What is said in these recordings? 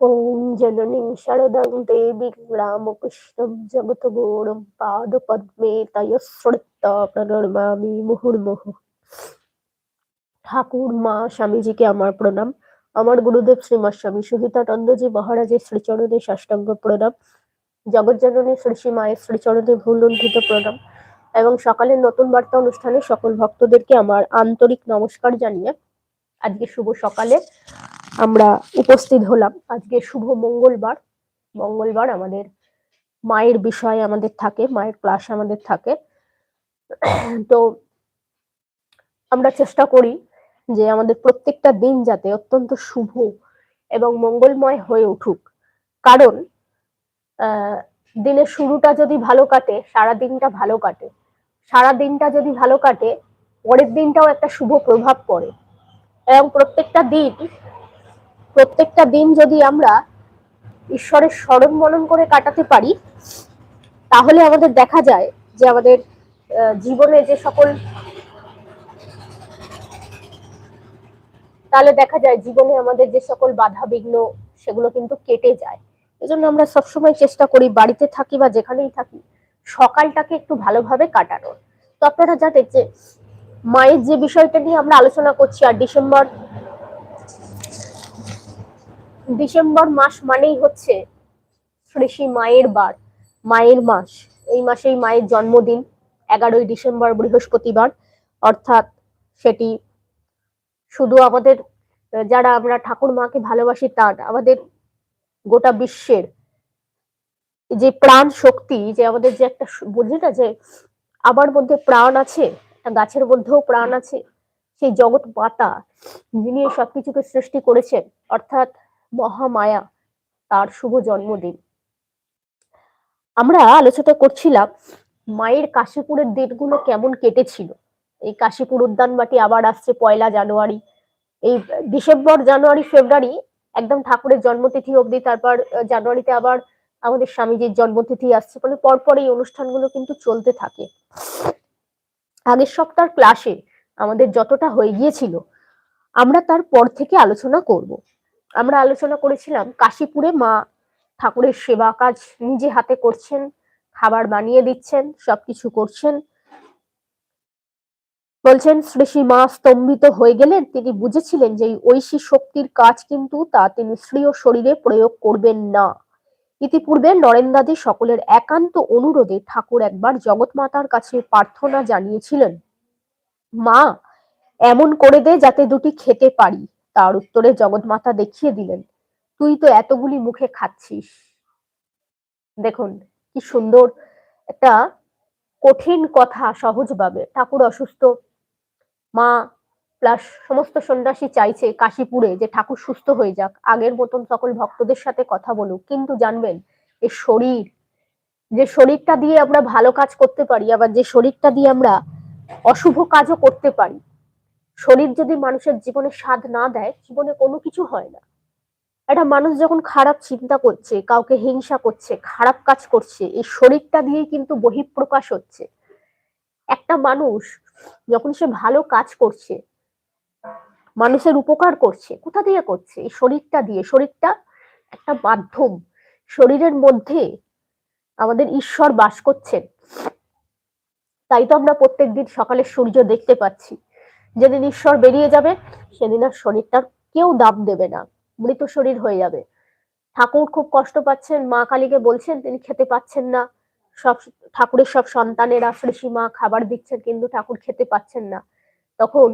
ॐ जननीं शरदं देवीं रामकृष्णं जगद्गुरुं पादपद्मे तयस्मृत्वा প্রণমামি মুহুর্মুহু ঠাকুর মা স্বামীজিকে আমার প্রণাম আমার গুরুদেব শ্রীমৎ স্বামী সহিতানন্দজি মহারাজের শ্রীচরণে সাষ্টাঙ্গ প্রণাম জগজ্জননী শ্রী শ্রী মায়ের শ্রীচরণে ভুলুণ্ঠিত প্রণাম এবং সকালের নতুন বার্তা অনুষ্ঠানে সকল ভক্তদেরকে আমার আন্তরিক নমস্কার জানিয়ে আজকে শুভ সকালে আমরা উপস্থিত হলাম। আজকে শুভ মঙ্গলবার। মঙ্গলবার আমাদের মায়ের বিষয় আমাদের থাকে, মায়ের ক্লাস আমাদের থাকে। তো আমরা চেষ্টা করি যে আমাদের প্রত্যেকটা দিন যাতে অত্যন্ত শুভ এবং মঙ্গলময় হয়ে উঠুক। কারণ দিনের শুরুটা যদি ভালো কাটে, সারা দিনটা ভালো কাটে। সারা দিনটা যদি ভালো কাটে, পরের দিনটাও একটা শুভ প্রভাব পড়ে। এবং প্রত্যেকটা দিন প্রত্যেকটা দিন যদি আমরা ঈশ্বরের স্মরণ মনন করে কাটাতে পারি, তাহলে আমাদের দেখা যায় যে আমাদের জীবনে যে সকল, তাহলে দেখা যায় জীবনে আমাদের যে সকল বাধা বিঘ্ন, সেগুলো কিন্তু কেটে যায়। এজন্য আমরা সবসময় চেষ্টা করি বাড়িতে থাকি বা যেখানেই থাকি, সকালটাকে একটু ভালোভাবে কাটানোর। তো আপনারা জানেন যে মায়ের যে বিষয়টা নিয়ে আমরা আলোচনা করছি, আর ডিসেম্বর ডিসেম্বর মাস মানেই হচ্ছে শ্রী মায়ের বার, মায়ের মাস। এই মাসেই মায়ের জন্মদিন, এগারোই ডিসেম্বর বৃহস্পতিবার। অর্থাৎ সেটি শুধু আমাদের, যারা আমরা ঠাকুর মাকে ভালোবাসি তার, আমাদের গোটা বিশ্বের যে প্রাণ শক্তি, যে আমাদের যে একটা বুঝলি না যে আমার মধ্যে প্রাণ আছে গাছের মধ্যেও প্রাণ আছে, সেই জগৎ মাতা যিনি সবকিছুকে সৃষ্টি করেছেন, অর্থাৎ মহামায়া, তার শুভ জন্মদিন। আমরা আলোচনা করছিলাম মায়ের কাশীপুরের দিনগুলো কেমন কেটেছিল। এই কাশীপুর উদ্যান বাটি আবার আসছে পয়লা জানুয়ারি। এই ডিসেম্বর, জানুয়ারি, ফেব্রুয়ারি একদম ঠাকুরের জন্মতিথি অবধি, তারপর জানুয়ারিতে আবার আমাদের স্বামীজির জন্মতিথি আসছে ফলে পরপর এই অনুষ্ঠানগুলো কিন্তু চলতে থাকে। আগের সপ্তাহ ক্লাসে আমাদের যতটা হয়ে গিয়েছিল, আমরা তার পর থেকে আলোচনা করব। আমরা আলোচনা করেছিলাম কাশীপুরে মা ঠাকুরের সেবা কাজ নিজে হাতে করছেন, খাবার বানিয়ে দিচ্ছেন, সবকিছু করছেন। বলছেন, শ্রী শ্রী মা স্তম্ভিত হয়ে গেলেন। তিনি বুঝেছিলেন যে ঐশী শক্তির কাজ কিন্তু তা তিনি স্ত্রীয় শরীরে প্রয়োগ করবেন না। ইতিপূর্বে নরেন্দাদি সকলের একান্ত অনুরোধে ঠাকুর একবার জগৎ মাতার কাছে প্রার্থনা জানিয়েছিলেন, মা, এমন করে দে যাতে দুটি খেতে পারি। তার উত্তরে জগৎমাতা দেখিয়ে দিলেন, তুই তো এতগুলি মুখে খাচ্ছিস। দেখুন, কি সুন্দর একটা কঠিন কথা সহজভাবে। ঠাকুর অসুস্থ, মা প্লাস সমস্ত সন্ন্যাসী চাইছে কাশীপুরে যে ঠাকুর সুস্থ হয়ে যাক, আগের মতন সকল ভক্তদের সাথে কথা বলুক। কিন্তু জানবেন এই শরীর, যে শরীরটা দিয়ে আমরা ভালো কাজ করতে পারি, আবার যে শরীরটা দিয়ে আমরা অশুভ কাজও করতে পারি শরীর যদি মানুষের জীবনে স্বাদ না দেয়, জীবনে কোনো কিছু হয় না। একটা মানুষ যখন খারাপ চিন্তা করছে, কাউকে হিংসা করছে, খারাপ কাজ করছে, এই শরীরটা দিয়েই কিন্তু বহিঃপ্রকাশ হচ্ছে। একটা মানুষ যখন সে ভালো কাজ করছে, মানুষের উপকার করছে, কোথা দিয়ে করছে? এই শরীরটা দিয়ে। শরীরটা একটা মাধ্যম। শরীরের মধ্যে আমাদের ঈশ্বর বাস করছেন। তাই তো আমরা প্রত্যেক দিন সকালে সূর্য দেখতে পাচ্ছি। যেদিন ঈশ্বর বেরিয়ে যাবে, সেদিন আর শরীরটার কেউ দাম দেবে না। মৃত শরীর হয়ে যাবে। ঠাকুর খুব কষ্ট পাচ্ছেন। মা কালীকে বলছেন, তিনি খেতে পাচ্ছেন না। সব ঠাকুরের সব সন্তানেরা শ্রী মা খাবার দিচ্ছেন, কিন্তু ঠাকুর খেতে পাচ্ছেন না। তখন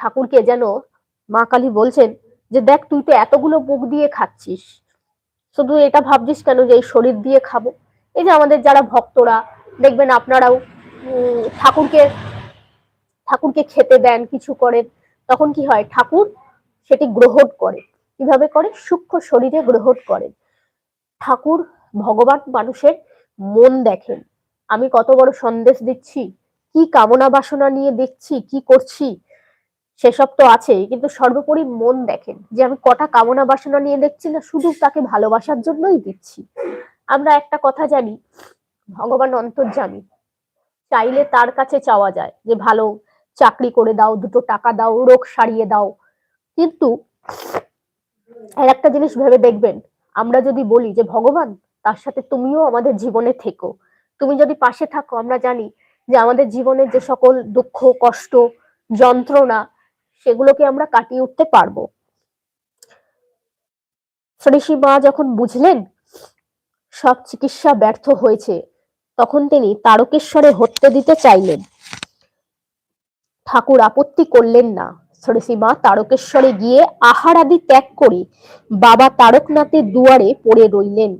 ঠাকুরকে যেন মা কালী বলছেন যে, দেখ, তুই তো এতগুলো বুক দিয়ে খাচ্ছিস। শুধু এটা ভাবছিস কেন যে, এই শরীর দিয়ে খাব? এই যে আমাদের যারা ভক্তরা, দেখবেন আপনারাও ঠাকুরকে ঠাকুরকে খেতে দেন, কিছু করেন, তখন কি হয়? ঠাকুর সেটি গ্রহণ করে। কীভাবে করে? সূক্ষ্ম শরীরে গ্রহণ করেন। ঠাকুর ভগবান মানুষের মন দেখেন। আমি কত বড় সন্দেশ দিচ্ছি, কি কামনা বাসনা নিয়ে দেখছি, কি করছি, সেসব তো আছে কিন্তু সর্বোপরি মন দেখেন যে আমি কটা কামনা বাসনা নিয়ে দেখছি না, শুধু তাকে ভালোবাসার জন্যই দিচ্ছি। আমরা একটা কথা জানি, ভগবান অন্তর্জামী চাইলে তার কাছে চাওয়া যায় যে ভালো চাকরি করে দাও, দুটো টাকা দাও, রোগ সারিয়ে দাও। কিন্তু আর একটা জিনিস ভেবে দেখবেন, আমরা যদি বলি যে, ভগবান, তার সাথে তুমিও আমাদের জীবনে থেকো। তুমি যদি পাশে থাকো, আমরা জানি যে, আমাদের জীবনের যে সকল দুঃখ, কষ্ট, যন্ত্রণা, সেগুলোকে আমরা কাটিয়ে উঠতে পারব। ঋষি মা যখন বুঝলেন সব চিকিৎসা ব্যর্থ হয়েছে, তখন তিনি তারকেশ্বরে হত্যে দিতে চাইলেন। ঠাকুর আপত্তি করলেন না। ঋষি তারকেশ্বরে গিয়ে আহার আদি ত্যাগ করে বাবা তারকনাথের দুয়ারে পড়ে রইলেন।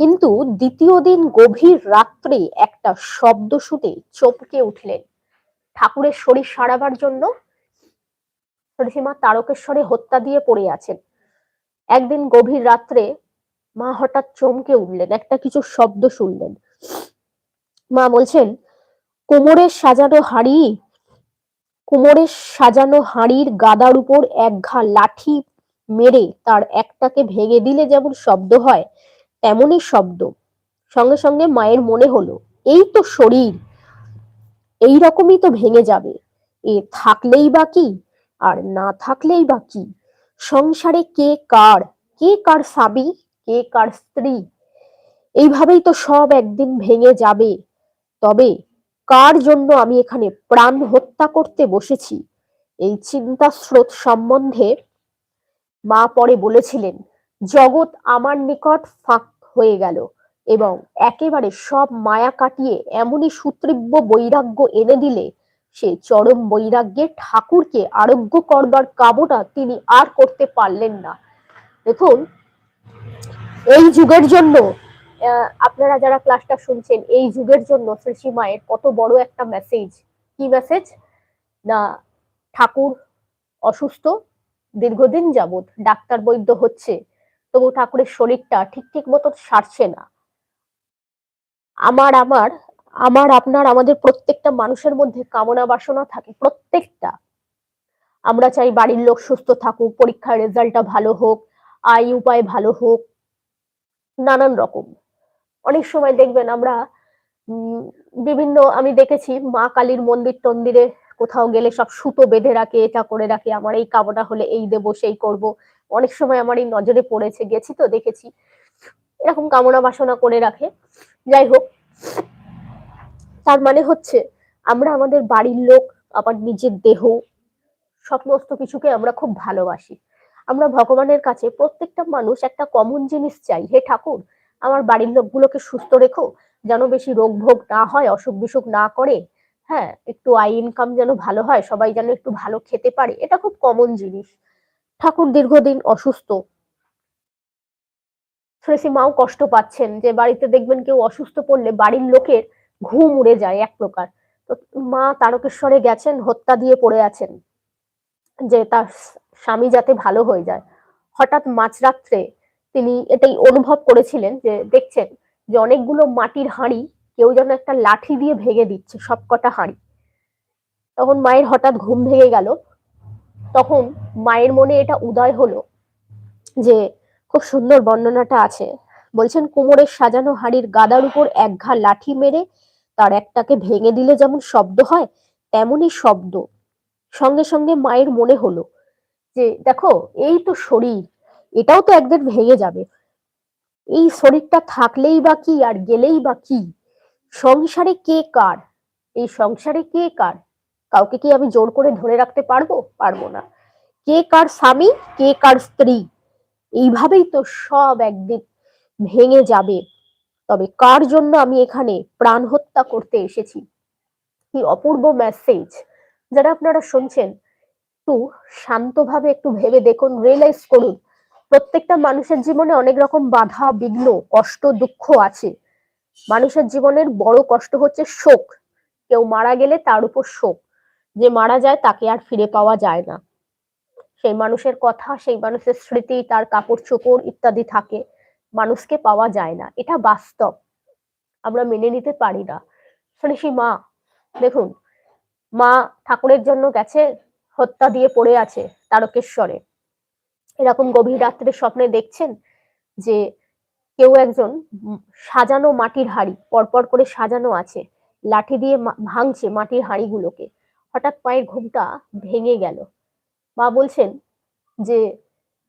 কিন্তু দ্বিতীয় দিন গভীর রাত্রে একটা শব্দ শুনে চমকে উঠলেন। ঠাকুরের শরীর সারাবার জন্য ঋষিমা তারকেশ্বরে হত্যা দিয়ে পড়ে আছেন। একদিন গভীর রাত্রে মা হঠাৎ চমকে উঠলেন, একটা কিছু শব্দ শুনলেন। মা বলছেন, কোমরের সাজানো হাড়ি কোমরের সাজানো হাড়ির গাদার উপর এক ঘা লাঠি মেরে তার একটাকে ভেঙে দিলে যেমন শব্দ হয় তেমনই শব্দ। সঙ্গে সঙ্গে মায়ের মনে হলো, এই তো শরীর, এই রকমই তো ভেঙে যাবে, এ থাকলেই বা কি, আর না থাকলেই বা কি? সংসারে কে কার কে কার স্বামী, কে কার স্ত্রী? এইভাবেই তো সব একদিন ভেঙে যাবে। তবে কার জন্য আমি এখানে প্রাণ হত্যা করতে বসেছি? এই চিন্তা স্রোত সম্বন্ধে মা পরে বলেছিলেন, জগৎ আমার নিকট ফাঁক হয়ে গেল এবং একেবারে সব মায়া কাটিয়ে এমনই সুতীব্র বৈরাগ্য এনে দিলে সে চরম বৈরাগ্যে ঠাকুরকে আরোগ্য করবার কামনা তিনি আর করতে পারলেন না। দেখুন, এই যুগের জন্য আপনারা যারা ক্লাসটা শুনছেন, এই যুগের জন্য শ্রী মায়ের কত বড় একটা মেসেজ কি মেসেজ না, ঠাকুর অসুস্থ, দীর্ঘদিন যাবৎ ডাক্তার বৈদ্য হচ্ছে, তবু ঠাকুরের শরীরটা ঠিক ঠিক মতো সারছে না। আমার আমার আমার, আপনার, আমাদের প্রত্যেকটা মানুষের মধ্যে কামনা বাসনা থাকে, প্রত্যেকটা। আমরা চাই বাড়ির লোক সুস্থ থাকুক, পরীক্ষার রেজাল্টটা ভালো হোক, আয় উপায় ভালো হোক, নানান রকম। অনেক সময় দেখবেন আমরা বিভিন্ন আমি দেখেছি মা কালীর মন্দির টন্দিরে কোথাও গেলে সব সুতো বেঁধে রাখে, এটা করে রাখে, আমার এই কামনা হলে এই দেব, সেই করব। অনেক সময় আমার এই নজরে পড়েছে, গেছি তো, দেখেছি। এরকম কামনা বাসনা করে রাখে। যাই হোক, তার মানে হচ্ছে আমরা আমাদের বাড়ির লোক আবার নিজের দেহ, সমস্ত কিছুকে আমরা খুব ভালোবাসি। আমরা ভগবানের কাছে প্রত্যেকটা মানুষ একটা কমন জিনিস চাই। হে ঠাকুর আমার বাড়ির লোকগুলোকে সুস্থ রেখো, যেন বেশি রোগ ভোগ না হয়, অসুখ বিসুখ না করে। হ্যাঁ একটু আই ইনকাম যেন ভালো হয়, সবাই যেন একটু ভালো খেতে পারে। এটা খুব কমন জিনিস। ঠাকুর দীর্ঘদিন অসুস্থ। শ্রেষী মাও কষ্ট পাচ্ছেন যে বাড়িতে দেখবেন কেউ অসুস্থ পড়লে বাড়ির লোকের ঘুম উড়ে যায় এক প্রকার। তো মা তারকেশ্বরে গেছেন, হত্যা দিয়ে পড়ে আছেন। যে তার স্বামী যাতে ভালো হয়ে যায়। হঠাৎ মাঝরাত্রে তিনি এটাই অনুভব করেছিলেন যে দেখছেন যে অনেকগুলো মাটির হাঁড়ি কেউ যেন একটা লাঠি দিয়ে ভেঙে দিচ্ছে, সবকটা হাঁড়ি। তখন মায়ের হঠাৎ ঘুম ভেঙে গেল। তখন মায়ের মনে এটা উদয় হলো যে খুব সুন্দর বর্ণনাটা আছে। বলছেন, কোমরের সাজানো হাড়ির গাদার উপর এক ঘা লাঠি মেরে তার একটাকে ভেঙে দিলে যেমন শব্দ হয়, তেমনই শব্দ। সঙ্গে সঙ্গে মায়ের মনে হলো যে, দেখো, এই তো শরীর এটাও তো একদিন ভেঙে যাবে। এই শরীরটা থাকলেই বা কি আর গেলেই বা কি? সংসারে কে কার? এই সংসারে কে কার? কাউকে কি আমি জোর করে ধরে রাখতে পারব? পারব না। কে কার স্বামী? কে কার স্ত্রী? এইভাবেই তো সব একদিন ভেঙে যাবে। তবে কার জন্য আমি এখানে প্রাণ হত্যা করতে এসেছি? কি অপূর্ব মেসেজ যারা আপনারা শুনছেন, একটু শান্তভাবে একটু ভেবে দেখুন রিয়েলাইজ করুন। প্রত্যেকটা মানুষের জীবনে অনেক রকম বাধা, বিঘ্ন, কষ্ট, দুঃখ আছে। মানুষের জীবনের বড় কষ্ট হচ্ছে শোক। কেউ মারা গেলে তার উপর শোক। যে মারা যায় তাকে আর ফিরে পাওয়া যায় না। সেই মানুষের কথা, সেই মানুষের স্মৃতি, তার কাপড় চোপড় ইত্যাদি থাকে। মানুষকে পাওয়া যায় না। এটা বাস্তব। আমরা মেনে নিতে পারি না। সেই মা, দেখুন, মা ঠাকুরের জন্য গেছে, হত্যা দিয়ে পড়ে আছে তারকেশ্বরে। এরকম গভীর রাত্রে স্বপ্নে দেখছেন যে কেউ একজন সাজানো মাটির হাড়ি, পরপর করে সাজানো আছে, লাঠি দিয়ে ভাঙছে মাটির হাড়িগুলোকে। হঠাৎ পায়ের ঘুমটা ভেঙে গেল। মা বলছেন যে,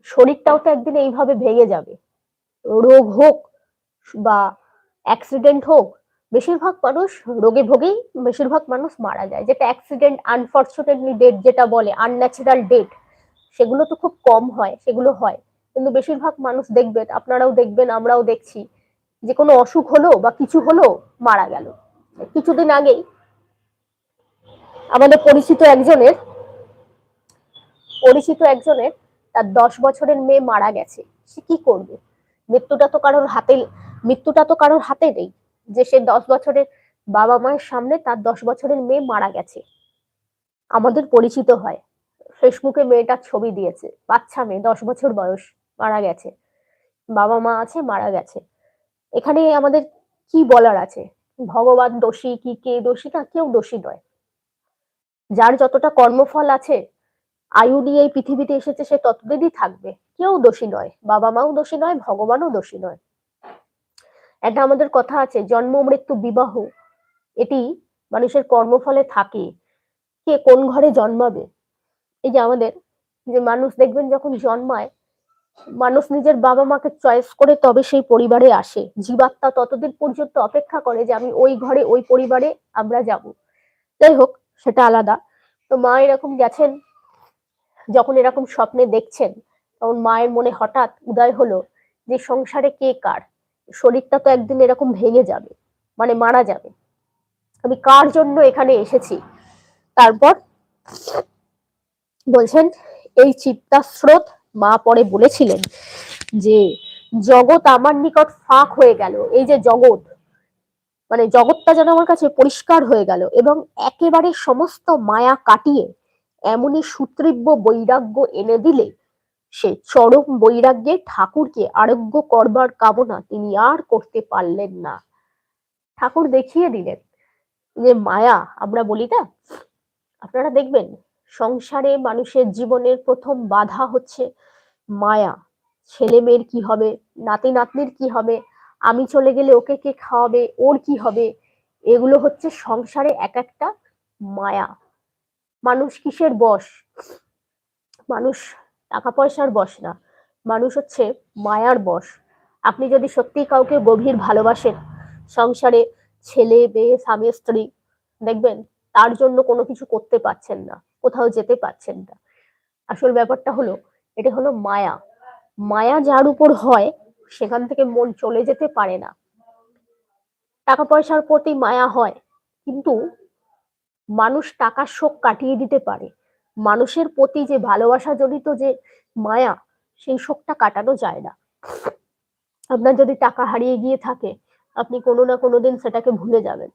শরীরটাও তো একদিন এইভাবে ভেঙে যাবে। রোগ হোক বা অ্যাক্সিডেন্ট হোক, বেশিরভাগ মানুষ রোগে ভোগেই বেশিরভাগ মানুষ মারা যায়। যেটা অ্যাক্সিডেন্ট আনফর্চুনেটলি ডেট যেটা বলে আনন্যাচারাল ডেট সেগুলো তো খুব কম হয়, সেগুলো হয়। কিন্তু বেশিরভাগ মানুষ দেখবেন আপনারাও দেখবেন, আমরাও দেখছি, যে কোনো অসুখ হলো বা কিছু হলো, মারা গেল। কিছুদিন আগেই আমাদের পরিচিত একজনের পরিচিত একজনের তার দশ বছরের মেয়ে মারা গেছে। সে কি করবে? মৃত্যুটা তো কারোর হাতে, মৃত্যুটা তো কারোর হাতে নেই। যে সে দশ বছরের বাবা মায়ের সামনে তার দশ বছরের মেয়ে মারা গেছে। আমাদের পরিচিত হয়। ফেসবুকে মেয়েটার ছবি দিয়েছে। বাচ্চা মেয়ে, দশ বছর বয়স, মারা গেছে। বাবা মা আছে, মারা গেছে। এখানে আমাদের কি বলার আছে? ভগবান দোষী কি, কে দোষী? না, কেউ দোষী নয়। যার যতটা কর্মফল আছে আয়ু নিয়ে এই পৃথিবীতে এসেছে, সে ততদিনই থাকবে। কেউ দোষী নয়। বাবা মাও দোষী নয়, ভগবানও দোষী নয়। একটা আমাদের কথা আছে, জন্ম, মৃত্যু, বিবাহ। এটি মানুষের কর্মফলে থাকে। কে কোন ঘরে জন্মাবে? এই যে আমাদের, যে মানুষ দেখবেন যখন জন্মায়, মানুষ নিজের বাবা মাকে চয়েস করে তবে সেই পরিবারে আসে। জীবাত্মা ততদিন পর্যন্ত অপেক্ষা করে যে আমি ওই ঘরে, ওই পরিবারে আমরা যাব। যাই হোক, সেটা আলাদা। তো মা এরকম গেছেন, যখন এরকম স্বপ্নে দেখছেন, তখন মায়ের মনে হঠাৎ উদয় হলো যে সংসারে কে কার? শরীরটা তো একদিন এরকম ভেঙে যাবে মানে মারা যাবে। আমি কার জন্য এখানে এসেছি? তারপর বলছেন, এই চিত্তাস্রোত মা পরে বলেছিলেন যে, জগৎ আমার নিকট ফাঁক হয়ে গেল। এই যে জগৎ মানে জগৎটা যেন আমার কাছে পরিষ্কার হয়ে গেল এবং একেবারে সমস্ত মায়া কাটিয়ে এমনই সুতৃব্য বৈরাগ্য এনে দিলে, সে চরম বৈরাগ্যে ঠাকুরকে আরোগ্য করবার কামনা তিনি আর করতে পারলেন না। ঠাকুর দেখিয়ে দিলেন যে, মায়া, আমরা বলি না আপনারা দেখবেন সংসারে মানুষের জীবনের প্রথম বাধা হচ্ছে মায়া। ছেলে মেয়ের কি হবে? নাতি নাতনির কি হবে? আমি চলে গেলে ওকে কে খাওয়াবে? ওর কি হবে? এগুলো হচ্ছে সংসারে এক একটা মায়া। মানুষ কিসের বশ? মানুষ টাকা পয়সার বশ না। মানুষ হচ্ছে মায়ার বশ। আপনি যদি সত্যি কাউকে গভীর ভালোবাসেন, সংসারে ছেলে, মেয়ে, স্বামী, স্ত্রী, দেখবেন তার জন্য কোনো কিছু করতে পারছেন না। কোথাও যেতে পারছেন না। আসল ব্যাপারটা হলো, এটা হলো মায়া। মায়া যার উপর হয়, সেখান থেকে মন চলে যেতে পারে না। টাকা পয়সার প্রতি মায়া হয়, কিন্তু মানুষ টাকার শোক কাটিয়ে দিতে পারে। মানুষের প্রতি যে ভালোবাসা জড়িত যে মায়া, সেই শোকটা কাটানো যায় না। আপনার যদি টাকা হারিয়ে গিয়ে থাকে, আপনি কোনো না কোনো দিন সেটাকে ভুলে যাবেন।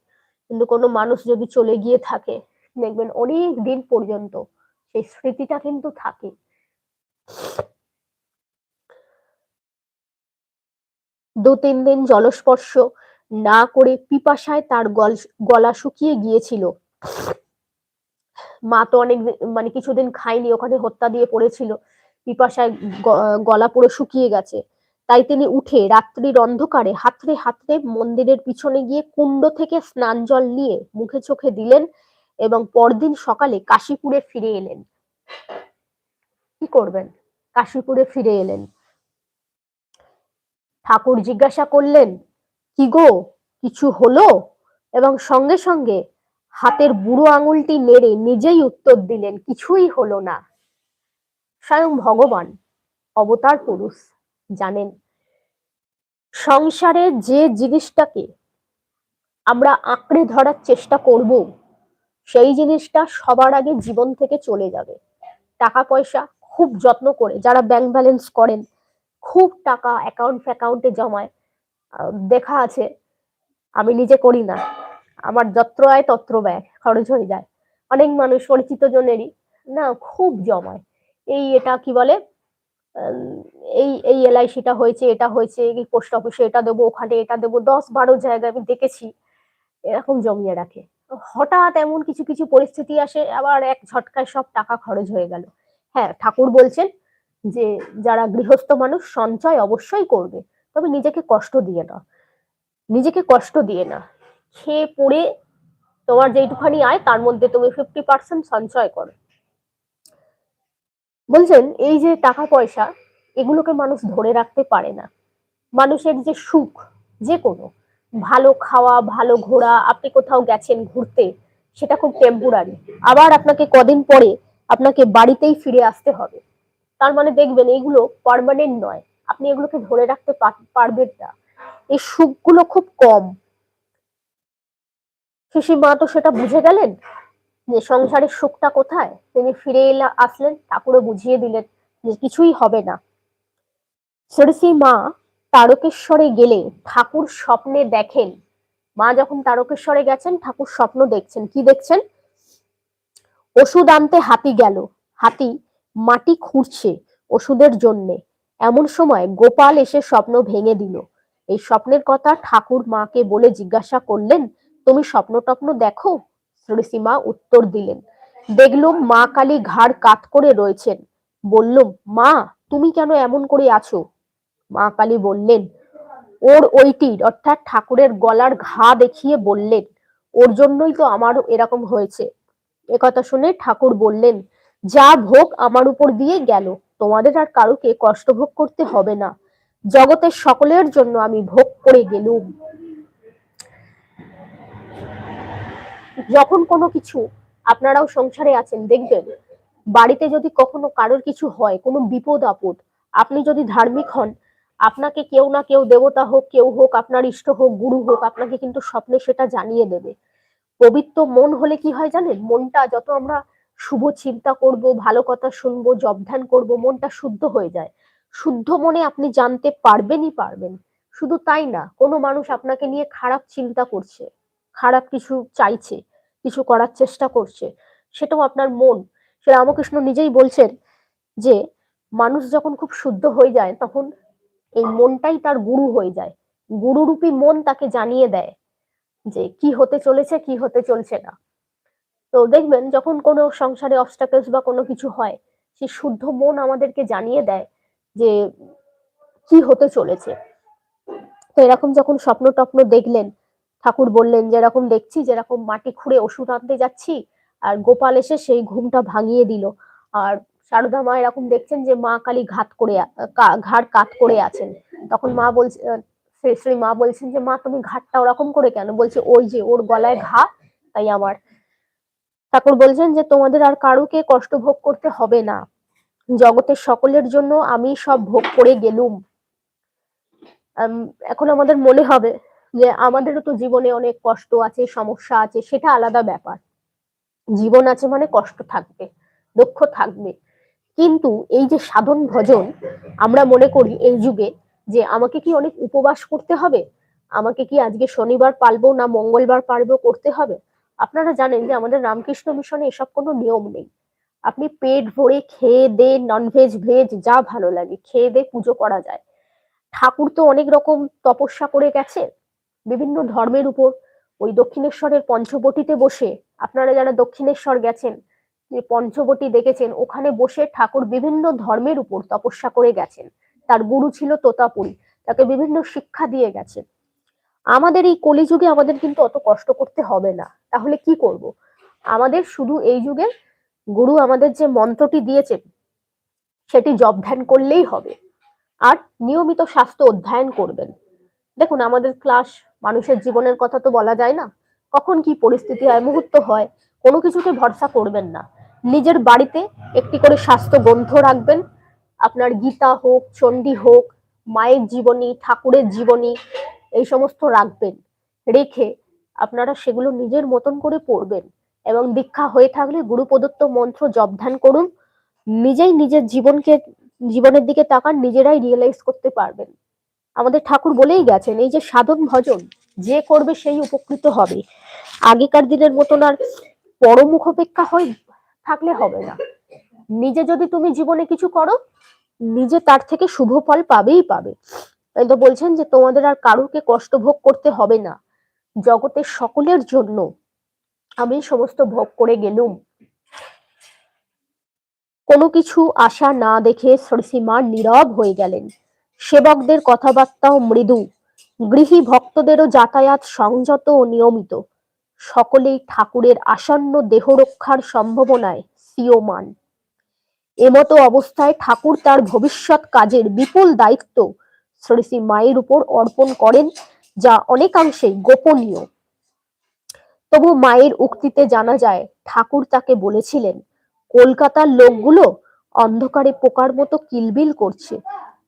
কিন্তু কোনো মানুষ যদি চলে গিয়ে থাকে দেখবেন অনেক দিন পর্যন্ত সেই স্মৃতিটা কিন্তু থাকে। দু তিন দিন জলস্পর্শ না করে পিপাসায় তার গলা শুকিয়ে গিয়েছিল। মা তো অনেক মানে কিছুদিন খায়নি, ওখানে হত্যা দিয়ে পড়েছিল। পিপাসায় গলা পুরো শুকিয়ে গেছে। তাই তিনি উঠে রাত্রির অন্ধকারে হাতড়ে হাতড়ে মন্দিরের পিছনে গিয়ে কুণ্ড থেকে স্নান জল নিয়ে মুখে চোখে দিলেন এবং পরদিন সকালে কাশীপুরে ফিরে এলেন। কি করবেন? কাশীপুরে ফিরে এলেন। ঠাকুর জিজ্ঞাসা করলেন, কি গো, কিছু হলো? এবং সঙ্গে সঙ্গে হাতের বুড়ো আঙুলটি নেড়ে নিজেই উত্তর দিলেন, কিছুই হলো না। স্বয়ং ভগবান অবতার পুরুষ জানেন, সংসারে যে জিনিসটাকে আমরা আঁকড়ে ধরার চেষ্টা করব সেই জিনিসটা সবার আগে জীবন থেকে চলে যাবে। টাকা পয়সা খুব যত্ন করে, যারা ব্যাংক ব্যালেন্স করেন, খুব টাকা অ্যাকাউন্ট ফ্যাকাউন্টে জমায়। দেখা আছে, আমি নিজে করি না। আমার যত্র আয় তত্র ব্যয়, খরচ হয়ে যায়। অনেক মানুষ পরিচিত জনেরই, না, খুব জমায়। এই এটা কি বলে? এই এই এলআইসিটা হয়েছে, এটা হয়েছে, এই পোস্ট অফিসে এটা দেবো, ওখানে এটা দেবো, দশ বারো জায়গায় আমি দেখেছি, এরকম জমিয়ে রাখে। হঠাৎ এমন কিছু কিছু পরিস্থিতি আসে, আবার এক ঝটকায় সব টাকা খরচ হয়ে গেল। হ্যাঁ ঠাকুর বলছেন যে, যারা গৃহস্থ মানুষ, সঞ্চয় অবশ্যই করবে, তবে নিজেকে কষ্ট দিয়ে না নিজেকে কষ্ট দিয়ে না খেয়ে পড়ে তোমার যেটুখানি আয়, তার মধ্যে তুমি ফিফটি পার্সেন্ট সঞ্চয় করো। বলছেন, এই যে টাকা পয়সা, এগুলোকে মানুষ ধরে রাখতে পারে না। মানুষের যে সুখ, যে কোনো ভালো খাওয়া, ভালো ঘোরা, আপনি কোথাও গেছেন ঘুরতে, সেটা খুব টেম্পোরারি আবার আপনাকে কদিন পরে আপনাকে বাড়িতেই ফিরে আসতে হবে। তার মানে দেখবেন এইগুলো পার্মানেন্ট নয়। আপনি এগুলোকে ধরে রাখতে পারবেন না। এই সুখগুলো খুব কম। শিশি মা তো সেটা বুঝে গেলেন যে সংসারের সুখটা কোথায়? তিনি ফিরে এলা আসলেন, ঠাকুরও বুঝিয়ে দিলেন যে কিছুই হবে না। সরসী মা তারকেশ্বরে গেলে ঠাকুর স্বপ্নে দেখেন। মা যখন তারকেশ্বরে গেছেন, ঠাকুর স্বপ্ন দেখছেন। কি দেখছেন? ওষুধ আনতে হাতি গেল। হাতি মাটি খুঁড়ছে ওষুধের জন্যে। এমন সময় গোপাল এসে স্বপ্ন ভেঙে দিল। এই স্বপ্নের কথা ঠাকুর মাকে বলে জিজ্ঞাসা করলেন, তুমি স্বপ্ন টপ্ন দেখো? শ্রীসীমা উত্তর দিলেন, দেখলুম মা কালী ঘাড় কাত করে রয়েছেন। বললুম, মা, তুমি কেন এমন করে আছো? মা কালী বললেন, ওর ওইটির অর্থাৎ ঠাকুরের গলার ঘা দেখিয়ে বললেন, ওর জন্যই তো আমারও এরকম হয়েছে। একথা শুনে ঠাকুর বললেন, যা ভোগ আমার উপর দিয়ে গেল, তোমাদের আর কারুকে কষ্ট ভোগ করতে হবে না। জগতের সকলের জন্য আমি ভোগ করে গেলুম। যখন কোনো কিছু আপনারাও সংসারে আছেন, দেখবেন, বাড়িতে যদি কখনো কারোর কিছু হয়, কোনো বিপদ আপদ, আপনি যদি ধার্মিক হন আপনাকে কেউ না কেউ দেবতা হোক, কেউ হোক, আপনার ইষ্ট হোক, গুরু হোক, আপনাকে কিন্তু স্বপ্নে সেটা জানিয়ে দেবে। পবিত্র মন হলে কি হয় জানেন? মনটা যত আমরা শুভ চিন্তা করব, ভালো কথা শুনব জব ধ্যান করব, মনটা শুদ্ধ হয়ে যায়। শুদ্ধ মনে আপনি জানতে পারবেনই পারবেন। শুধু তাই না, কোনো মানুষ আপনাকে নিয়ে খারাপ চিন্তা করছে, খারাপ কিছু চাইছে, কিছু করার চেষ্টা করছে, সেটাও আপনার মন। সে রামকৃষ্ণ নিজেই বলছেন যে, মানুষ যখন খুব শুদ্ধ হয়ে যায়, তখন এই মনটাই তার গুরু হয়ে যায়। গুরুরূপী মন তাকে জানিয়ে দেয় যে কি হতে চলেছে, কি হতে চলছে না। তো দেখবেন যখন কোনো সংসারে অবস্টাকলস বা কোনো কিছু হয় সেই শুদ্ধ মন আমাদেরকে জানিয়ে দেয় যে কি হতে চলেছে। তো এরকম যখন স্বপ্ন টপ্ন দেখলেন, ঠাকুর বললেন, যেরকম দেখছি, যেরকম মাটি খুঁড়ে ওষুধ আনতে যাচ্ছি, আর গোপাল এসে সেই ঘুমটা ভাঙিয়ে দিল। আর সারদা মা এরকম দেখছেন যে মা কালী ঘাত করে ঘাড় কাত করে আছেন। তখন মা বলছে শ্রী মা বলছেন যে, মা, তুমি ঘাটটা ওরকম করে কেন? বলছে, ওই যে, ওর গলায় ঘা, তাই আমার। ঠাকুর বলছেন যে, তোমাদের আর কারুকে কষ্ট ভোগ করতে হবে না। জগতের সকলের জন্য আমি সব ভোগ করে গেলুম। এখন আমাদের মনে হবে যে, আমাদেরও তো জীবনে অনেক কষ্ট আছে, সমস্যা আছে, সেটা আলাদা ব্যাপার। জীবন আছে মানে কষ্ট থাকবে, দুঃখ থাকবে। কিন্তু এই যে সাধন ভজন, আমরা মনে করি এই যুগে যে আমাকে কি অনেক উপবাস করতে হবে? আমাকে কি আজকে শনিবার পালবো না মঙ্গলবার পারব করতে হবে? আপনারা জানেন যে আমাদের রামকৃষ্ণ মিশনে এসব কোনো নিয়ম নেই। আপনি পেট ভরে খেয়ে দে ননভেজ ভেজ যা ভালো লাগে, খেয়ে দে, পুজো করা যায়। ঠাকুর তো অনেক রকম তপস্যা করে গেছে। বিভিন্ন ধর্মের উপর। ওই দক্ষিণেশ্বরের পঞ্চবটিতে বসে আপনারা যারা দক্ষিণেশ্বর গেছেন যে পঞ্চবটি দেখেছেন, ওখানে বসে ঠাকুর বিভিন্ন ধর্মের উপর তপস্যা করে গেছেন। তার গুরু ছিল তোতাপুরি, তাকে বিভিন্ন শিক্ষা দিয়ে গেছেন আমাদের এই কলিযুগে আমাদের কিন্তু অত কষ্ট করতে হবে না। তাহলে কি করব? আমাদের শুধু এই যুগে গুরু আমাদের যে মন্ত্রটি দিয়েছেন, সেটি জব ধ্যান করলেই হবে। আর নিয়মিত স্বাস্থ্য অধ্যয়ন করবেন। দেখুন, আমাদের ক্লাস মানুষের জীবনের কথা তো বলা যায় না। কখন কি পরিস্থিতি হয়, মুহূর্ত হয়, কোনো কিছুতে ভরসা করবেন না। নিজের বাড়িতে একটি করে স্বাস্থ্য গ্রন্থ রাখবেন। আপনার গীতা হোক, চণ্ডী হোক, মায়ের জীবনী, ঠাকুরের জীবনী, এই সমস্ত রাখবেন। রেখে আপনারা সেগুলো নিজের মতন করে পড়বেন এবং দীক্ষা হয়ে থাকলে গুরু প্রদত্ত মন্ত্র জপ ধ্যান করুন। নিজেই নিজের জীবনকে, জীবনের দিকে তাকান, নিজেরাই রিয়েলাইজ করতে পারবেন। আমাদের ঠাকুর বলেই গেছেন, এই যে সাধন ভজন, যে করবে সেই উপকৃত হবে। আগেকার দিনের মতন আর পরমুখ অপেক্ষা হয়ে থাকলে হবে না। নিজে যদি তুমি জীবনে কিছু করো নিজে তার থেকে শুভ ফল পাবেই পাবে। তো বলছেন যে তোমাদের আর কারুকে কষ্ট ভোগ করতে হবে না। জগতের সকলের জন্য আমি সমস্ত ভোগ করে গেলুম। কোনো কিছু আশা না দেখে শ্রীসীমা নীরব হয়ে গেলেন। সেবকদের কথাবার্তাও মৃদু। গৃহী ভক্তদেরও যাতায়াত সংযত ও নিয়মিত। সকলেই ঠাকুরের আসন্ন দেহ রক্ষার সম্ভাবনায় সিওমান। এমতো অবস্থায় ঠাকুর তার ভবিষ্যৎ কাজের বিপুল দায়িত্ব শ্রী শ্রী মায়ের উপর অর্পণ করেন, যা অনেকাংশেই গোপনীয়। তবু মায়ের উক্তিতে জানা যায়, ঠাকুর তাকে বলেছিলেন, কলকাতার লোকগুলো অন্ধকারে পোকার মতো কিলবিল করছে,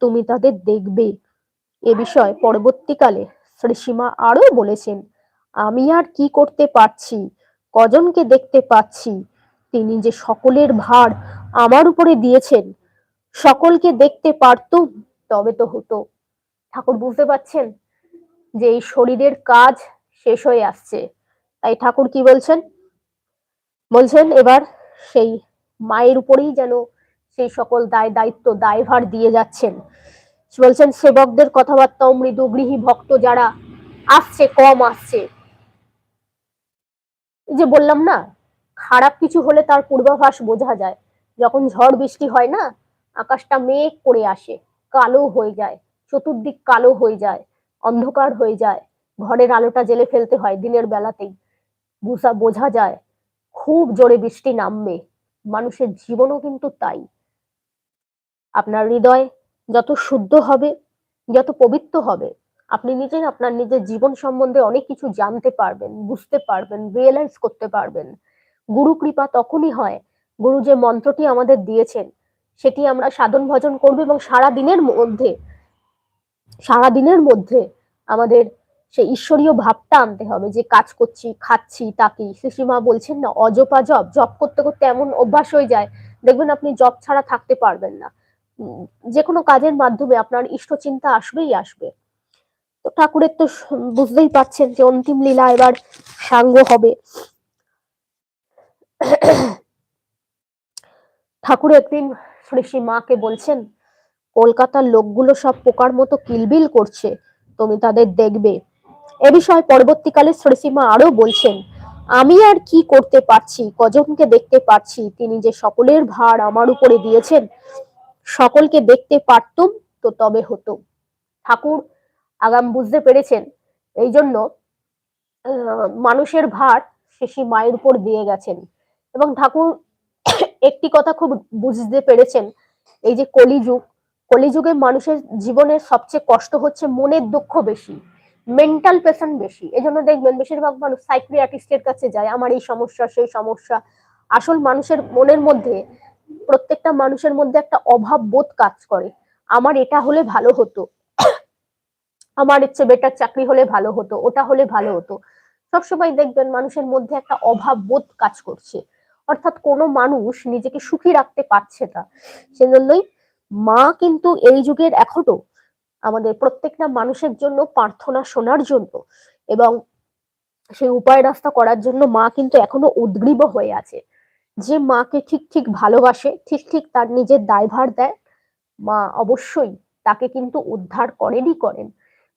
তুমি তাদের দেখবে। এ বিষয়ে পরবর্তীকালে শ্রীসীমা আরও বলেছেন আমি আর কি করতে পারছি? কজনকে দেখতে পাচ্ছি? তিনি যে সকলের ভার আমার উপরে দিয়েছেন। সকলকে দেখতে পারতুম, তবে তো হতো। ঠাকুর বুঝতে পারছেন যে এই শরীরের কাজ শেষ হয়ে আসছে। তাই ঠাকুর কি বলছেন? বলছেন, এবার সেই মায়ের উপরেই যেন সেই সকল দায় দায়িত্ব, দায়ভার দিয়ে যাচ্ছেন। বলছেন, সেবকদের কথাবার্তাও মৃদু গৃহী ভক্ত যারা আসছে, কম আসছে। যে বললাম না, খারাপ কিছু হলে তার পূর্বাভাস বোঝা যায়। যখন ঝড় বৃষ্টি হয় না, আকাশটা মেঘ করে আসে, কালো হয়ে যায়, চতুর্দিক কালো হয়ে যায়, অন্ধকার হয়ে যায়, ঘরের আলোটা জেলে ফেলতে হয় দিনের বেলাতেই। বুঝা, বোঝা যায়, খুব জোরে বৃষ্টি নামবে, মানুষের জীবনও কিন্তু তাই। আপনার হৃদয় যত শুদ্ধ হবে, যত পবিত্র হবে আপনি নিজে আপনার নিজের জীবন সম্বন্ধে অনেক কিছু জানতে পারবেন, বুঝতে পারবেন রিয়েলাইজ করতে পারবেন। গুরু কৃপা তখনই হয়, গুরু যে মন্ত্রটি আমাদের দিয়েছেন, সেটি আমরা সাধন ভজন করব এবং সারা দিনের মধ্যে সারা দিনের মধ্যে আমাদের সেই ঈশ্বরীয় ভাবটা আনতে হবে যে কাজ করছি, খাচ্ছি, তাকি। সুষিমা বলছেন না, অজপা জব জব করতে করতে এমন অভ্যাস হয়ে যায়, দেখবেন আপনি জব ছাড়া থাকতে পারবেন না। যে কোনো কাজের মাধ্যমে আপনার ইষ্ট চিন্তা আসবেই আসবে। তো ঠাকুরের তো বুঝতেই পাচ্ছেন যে অন্তিম লীলা এবার সাঙ্গ হবে। ঠাকুর একদিন শ্রী মাকে বলছেন, কলকাতার লোকগুলো সব পোকার মতো কিলবিল করছে, তুমি তাদের দেখবে। এ বিষয়ে পরবর্তীকালে শ্রীসীমা আরও বলছেন, আমি আর কি করতে পারছি, কজনকে দেখতে পাচ্ছি তিনি যে সকলের ভার আমার উপরে দিয়েছেন, সকলকে দেখতে পারতুম তো তবে হতো ঠাকুর আগাম বুঝতে পেরেছেন? এই জন্য মানুষের ভার শেষি মায়ের উপর দিয়ে গেছেন। এবং ঠাকুর একটি কথা খুব বুঝতে পেরেছেন, এই যে কলিযুগ। কলিযুগে মানুষের জীবনের সবচেয়ে কষ্ট হচ্ছে মনের দুঃখ বেশি মেন্টাল পেশেন্ট বেশি। এজন্য দেখবেন, বেশিরভাগ মানুষ সাইক্রিয়াটিস্টের কাছে যায়, আমার এই সমস্যা, সেই সমস্যা। আসল মানুষের মনের মধ্যে, প্রত্যেকটা মানুষের মধ্যে একটা অভাব বোধ কাজ করে। আমার এটা হলে ভালো হতো। আমার ইচ্ছে বেটার চাকরি হলে ভালো হতো, ওটা হলে ভালো হতো। সবসময় দেখবেন মানুষের মধ্যে একটা অভাব বোধ কাজ করছে। অর্থাৎ কোনো মানুষ নিজেকে সুখী রাখতে পারছে না। সেজন্যই মা কিন্তু এই যুগের এখনও আমাদের প্রত্যেকটা মানুষের জন্য প্রার্থনা শোনার জন্য এবং সেই উপায় রাস্তা করার জন্য মা কিন্তু এখনও উদ্গ্রীব হয়ে আছে। যে মাকে ঠিক ঠিক ভালোবাসে, ঠিক ঠিক তার নিজের দায়ভার দেয়, মা অবশ্যই তাকে কিন্তু উদ্ধার করেনই করেন।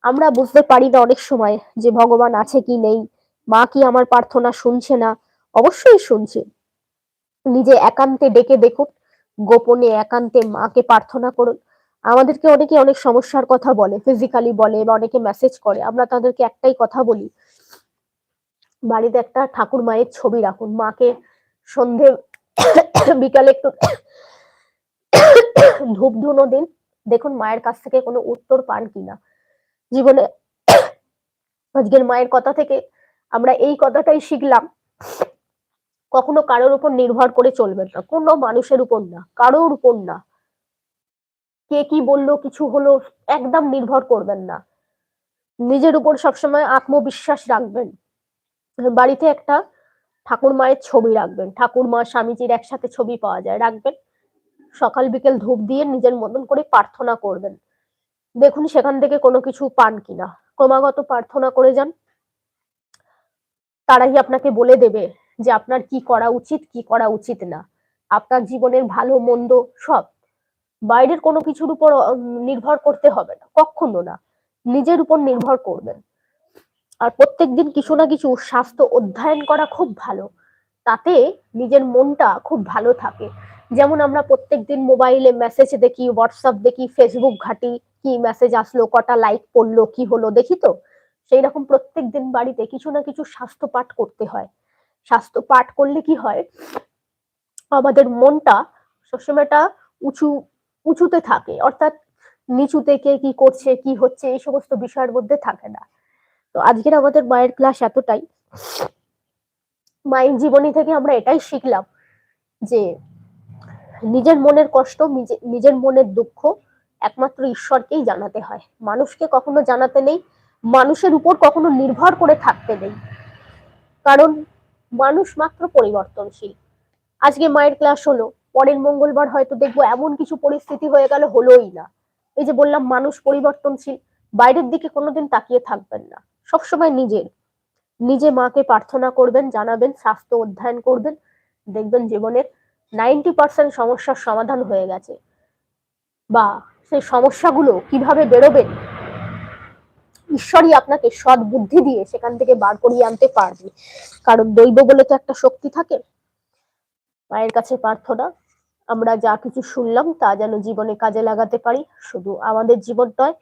আমরা বুঝতে পারি না অনেক সময় যে ভগবান আছে কি নেই, মা কি আমার প্রার্থনা শুনছে না? অবশ্যই শুনছে। নিজে একান্তে ডেকে দেখুন, গোপনে একান্তে মাকে প্রার্থনা করুন। আমাদেরকে অনেকে অনেক সমস্যার কথা বলে ফিজিক্যালি বলে বা অনেকে মেসেজ করে। আমরা তাদেরকে একটাই কথা বলি, বাড়িতে একটা ঠাকুর মায়ের ছবি রাখুন। মাকে সন্ধে, বিকালে একটু ধূপ ধুনো দিন। দেখুন মায়ের কাছ থেকে কোনো উত্তর পান কিনা। জীবনে আজকের মায়ের কথা থেকে আমরা এই কথাটাই শিখলাম। কখনো কারোর উপর নির্ভর করে চলবেন না। কোনো মানুষের উপর না, কারোর উপর না। কে কি বলল, কিছু হলো, একদম নির্ভর করবেন না। নিজের উপর সবসময় আত্মবিশ্বাস রাখবেন। বাড়িতে একটা ঠাকুর মায়ের ছবি রাখবেন। ঠাকুর মা, স্বামীজির একসাথে ছবি পাওয়া যায়। রাখবেন। সকাল বিকেল ধূপ দিয়ে নিজের মতন করে প্রার্থনা করবেন। দেখুন, সেখান থেকে কোনো কিছু পান কিনা ক্রমাগত প্রার্থনা করে যান। তারাই আপনাকে বলে দেবে যে আপনার কি করা উচিত, কি করা উচিত না। আপনার জীবনের ভালো, মন্দ সব। বাইরের কোনো কিছুর উপর নির্ভর করতে হবে না, কখনো না। নিজের উপর নির্ভর করবেন। আর প্রত্যেক দিন কিছু না কিছু স্বাস্থ্য অধ্যয়ন করা খুব ভালো। তাতে নিজের মনটা খুব ভালো থাকে। যেমন আমরা প্রত্যেক দিন মোবাইলে মেসেজ দেখি হোয়াটসঅ্যাপ দেখি ফেসবুক ঘাটি কি মেসেজ আসলো, কটা লাইক পড়ল, কি হলো, দেখি তো? সেই রকম প্রত্যেক দিন বাড়িতে কিছু না কিছু স্বাস্থ্য পাঠ করতে হয়। স্বাস্থ্য পাঠ করলে কি হয়? আমাদের মনটা সবসময়টা উঁচু, উঁচুতে থাকে। অর্থাৎ নিচুতে কে কি করছে, কি হচ্ছে, এই সমস্ত বিষয়ের মধ্যে থাকে না। তো আজকের আমাদের মায়ের ক্লাস এতটাই। মায়ের জীবনী থেকে আমরা এটাই শিখলাম যে নিজের মনের কষ্ট, নিজে- নিজের মনের দুঃখ একমাত্র ঈশ্বরকেই জানাতে হয়। মানুষকে কখনো জানাতে নেই, মানুষের উপর কখনো নির্ভর করে থাকতে নেই। কারণ মানুষ মাত্র পরিবর্তনশীল। আজকে মায়ের ক্লাস হলো, পরের মঙ্গলবার হয়তো দেখব এমন কিছু পরিস্থিতি হয়ে গেল, হলোই না। এই যে বললাম, মানুষ পরিবর্তনশীল, বাইরের দিকে কোনোদিন তাকিয়ে থাকবেন না। সবসময় নিজের। নিজে মাকে প্রার্থনা করবেন, জানাবেন, স্বাস্থ্য অধ্যয়ন করবেন, দেখবেন জীবনের নাইনটি পার্সেন্ট সমস্যার সমাধান হয়ে গেছে। বা সেই সমস্যাগুলো কীভাবে বেরোবেন ঈশ্বরই আপনাকে সৎ বুদ্ধি দিয়ে সেখান থেকে বার করিয়ে আনতে পারবে। কারণ দৈব বলে তো একটা শক্তি থাকে। মায়ের কাছে প্রার্থনা, আমরা যা কিছু শুনলাম তা যেন জীবনে কাজে লাগাতে পারি। শুধু আমাদের জীবন নয়,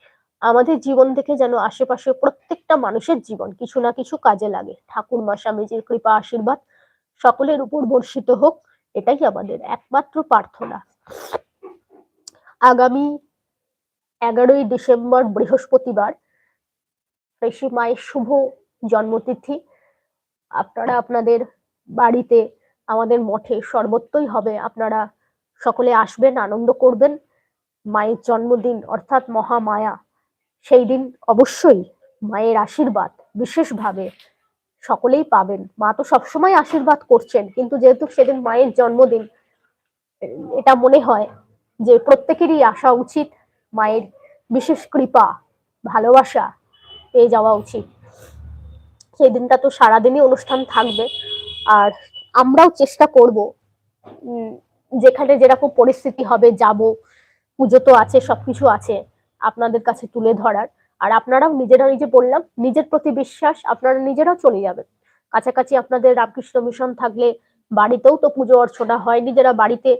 আমাদের জীবন থেকে যেন আশেপাশে প্রত্যেকটা মানুষের জীবন কিছু না কিছু কাজে লাগে। ঠাকুর মা স্বামীজির কৃপা, আশীর্বাদ সকলের উপর বর্ষিত হোক, এটাই আমাদের একমাত্র প্রার্থনা। আগামী এগারোই ডিসেম্বর বৃহস্পতিবার। ঋষি মায়ের শুভ জন্মতিথি। আপনারা আপনাদের বাড়িতে আমাদের মঠে সর্বত্রই হবে। আপনারা সকলে আসবেন, আনন্দ করবেন। মায়ের জন্মদিন অর্থাৎ মহামায়া, সেই দিন অবশ্যই মায়ের আশীর্বাদ বিশেষভাবে সকলেই পাবেন। মা তো সবসময় আশীর্বাদ করছেন, কিন্তু যেহেতু সেদিন মায়ের জন্মদিন, এটা মনে হয় যে প্রত্যেকেরই আসা উচিত মায়ের বিশেষ কৃপা, ভালোবাসা পেয়ে যাওয়া উচিত। সেই দিনটা তো সারাদিনই অনুষ্ঠান থাকবে। আর আমরাও চেষ্টা করব যেখানে যেরকম পরিস্থিতি হবে যাব, পুজো তো আছে, সবকিছু আছে, আপনাদের কাছে তুলে ধরার। আর আপনারাও নিজেরা নিজে বললাম, নিজের প্রতি বিশ্বাস, আপনারা নিজেরাও চলে যাবেন। কাছাকাছি আপনাদের রামকৃষ্ণ মিশন থাকলে বাড়িতেও তো পুজো অর্চনা হয়, নিজেরা বাড়িতে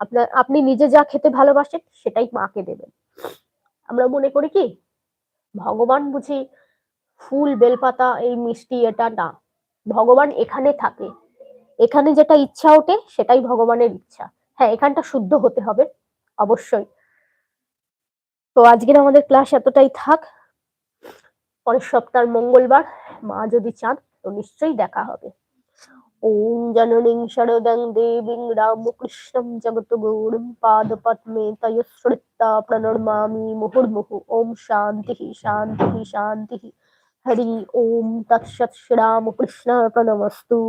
আপনার, আপনি নিজে যা খেতে ভালোবাসেন, সেটাই মাকে দেবেন। আমরা মনে করি কি? ভগবান বুঝি ফুল বেলপাতা এই মিষ্টি এটা না। ভগবান এখানে থাকে। এখানে যেটা ইচ্ছা ওঠে, সেটাই ভগবানের ইচ্ছা। হ্যাঁ এখানটা শুদ্ধ হতে হবে, অবশ্যই। তো আজকের আমাদের ক্লাস এতটাই থাক। পরের সপ্তাহ মঙ্গলবার মা যদি চান, তো নিশ্চয়ই দেখা হবে। ॐ जननीं शरदं देवीं रामकृष्णं जगद्गुरुं पादपद्मे तयश्रुत्ता प्रणर्मामि मुहुर्मुहु ॐ शान्तिः शान्तिः शान्तिः हरि ॐ तत्सत् श्रीरामकृष्णार्पणमस्तु